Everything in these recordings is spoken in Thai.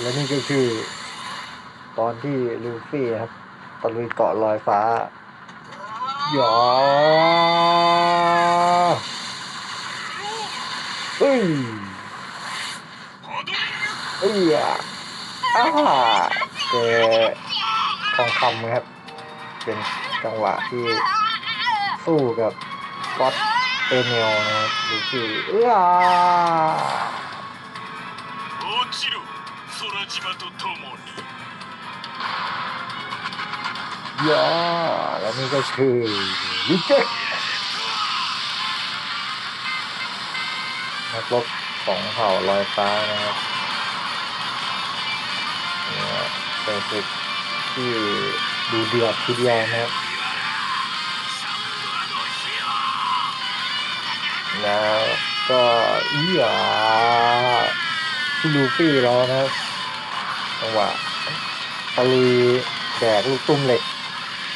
และนี่ก็คือ ตอนที่ลูฟี่ครับตะลุยเกาะลอยฟ้าหยอเอ้ยเอ้ยอ้าเจอทองคำครับ เป็นจังหวะที่สู้กับก๊อตเอเมลนะครับดูที่เอ้อ 空島と共に ยอและนี่ก็คือลิเจ็กนักรบของเผ่าลอยฟ้านะครับเนี่ยเป็นศึกที่ดูเดือดทีเดียวนะครับ แล้วก็อีหยาที่ลูฟี่เรานะครับ จังหวะตะลุยแบกลูกตุ้มเหล็ก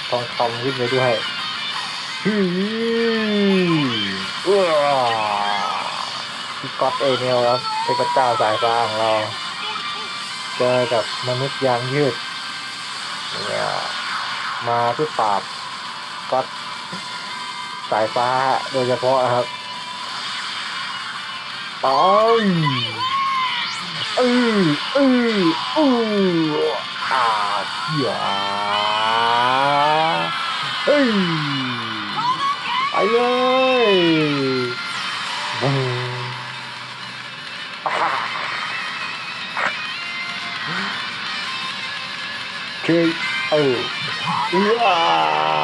ทองคำขึ้นไปด้วยฮึว้าพี่ก๊อตเอเนลครับเทพเจ้าสายฟ้าของเรา เจอกับมนุษย์ยางยืดเนี่ยมาเพื่อปราบก๊อตสายฟ้าโดยเฉพาะครับออเออเอออาเหี้ยเฮ้ยไป ลยบูมอ่าเคยเออเออ